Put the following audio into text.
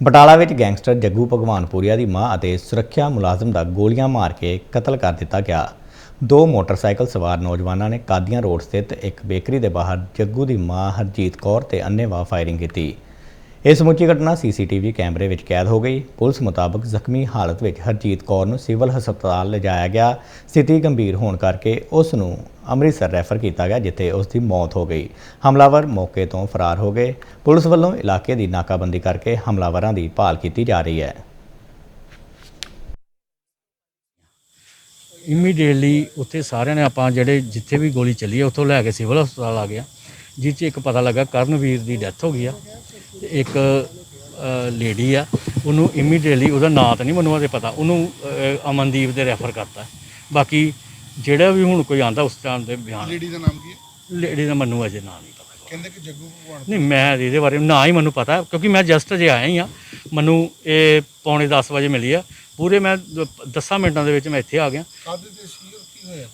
ਬਟਾਲਾ ਵਿੱਚ ਗੈਂਗਸਟਰ ਜੱਗੂ ਭਗਵਾਨਪੁਰੀਆ ਦੀ ਮਾਂ ਅਤੇ ਸੁਰੱਖਿਆ ਮੁਲਾਜ਼ਮ ਦਾ ਗੋਲੀਆਂ ਮਾਰ ਕੇ ਕਤਲ ਕਰ ਦਿੱਤਾ ਗਿਆ। ਦੋ ਮੋਟਰਸਾਈਕਲ ਸਵਾਰ ਨੌਜਵਾਨਾਂ ਨੇ ਕਾਦੀਆਂ ਰੋਡ ਸਥਿਤ ਇੱਕ ਬੇਕਰੀ ਦੇ ਬਾਹਰ ਜੱਗੂ ਦੀ ਮਾਂ ਹਰਜੀਤ ਕੌਰ ਤੇ ਅੰਨ੍ਹੇਵਾਹ ਫਾਇਰਿੰਗ ਕੀਤੀ। ਇਹ ਸਮੁੱਚੀ ਘਟਨਾ ਸੀਸੀਟੀਵੀ ਕੈਮਰੇ ਵਿੱਚ ਕੈਦ ਹੋ ਗਈ। ਪੁਲਿਸ ਮੁਤਾਬਕ ਜ਼ਖਮੀ ਹਾਲਤ ਵਿੱਚ ਹਰਜੀਤ ਕੌਰ ਨੂੰ ਸਿਵਲ ਹਸਪਤਾਲ ਲਿਜਾਇਆ ਗਿਆ। ਸਥਿਤੀ ਗੰਭੀਰ ਹੋਣ ਕਰਕੇ ਉਸ ਨੂੰ ਅੰਮ੍ਰਿਤਸਰ ਰੈਫਰ ਕੀਤਾ ਗਿਆ, ਜਿੱਥੇ ਉਸ ਦੀ ਮੌਤ ਹੋ ਗਈ। ਹਮਲਾਵਰ ਮੌਕੇ ਤੋਂ ਫਰਾਰ ਹੋ ਗਏ। ਪੁਲਿਸ ਵੱਲੋਂ ਇਲਾਕੇ ਦੀ ਨਾਕਾਬੰਦੀ ਕਰਕੇ ਹਮਲਾਵਰਾਂ ਦੀ ਭਾਲ ਕੀਤੀ ਜਾ ਰਹੀ ਹੈ। ਇਮੀਡੀਏਟਲੀ ਉੱਥੇ ਸਾਰਿਆਂ ਨੇ ਆਪਾਂ ਜਿਹੜੇ ਜਿੱਥੇ ਵੀ ਗੋਲੀ ਚੱਲੀ ਹੈ, ਉੱਥੋਂ ਲੈ ਕੇ ਸਿਵਲ ਹਸਪਤਾਲ ਆ ਗਿਆ ਜਿਸ 'ਚ ਇੱਕ ਪਤਾ ਲੱਗਾ ਕਰਨਵੀਰ ਦੀ ਡੈਥ ਹੋ ਗਈ ਆ। ਇੱਕ ਲੇਡੀ ਆ ਉਹਨੂੰ ਇਮੀਡੀਏਟਲੀ ਉਹਦਾ ਨਾਂ ਤਾਂ ਨਹੀਂ ਮੈਨੂੰ ਅਜੇ ਪਤਾ ਉਹਨੂੰ ਅ, ਅਮਨਦੀਪ ਦੇ ਰੈਫਰ ਕਰਤਾ। ਬਾਕੀ ਜਿਹੜਾ ਵੀ ਹੁਣ ਕੋਈ ਆਂਦਾ ਉਸ ਟਾਈਮ ਦੇ ਬਿਆਨ। ਲੇਡੀ ਦਾ ਨਾਮ ਕੀ ਹੈ? ਲੇਡੀ ਦਾ ਮੈਨੂੰ ਅਜੇ ਨਾਂ ਨਹੀਂ ਪਤਾ। ਕਹਿੰਦੇ ਕਿ ਜੱਗੂ ਭਗਵਾਨ। ਨਹੀਂ ਮੈਂ ਇਹਦੇ ਬਾਰੇ ਨਾ ਹੀ ਮੈਨੂੰ ਪਤਾ ਕਿਉਂਕਿ ਮੈਂ ਜਸਟ ਅਜੇ ਆਇਆ ਹੀ ਆ। ਮੈਨੂੰ ਇਹ ਪੌਣੇ 10 ਵਜੇ ਮਿਲੀ ਆ। ਪੂਰੇ ਮੈਂ 10 ਮਿੰਟਾਂ ਦੇ ਵਿੱਚ ਮੈਂ ਇੱਥੇ ਆ ਗਿਆ। ਕਾਦੇ ਤੇ ਸੀ ਔਰ ਕੀ ਹੋਇਆ?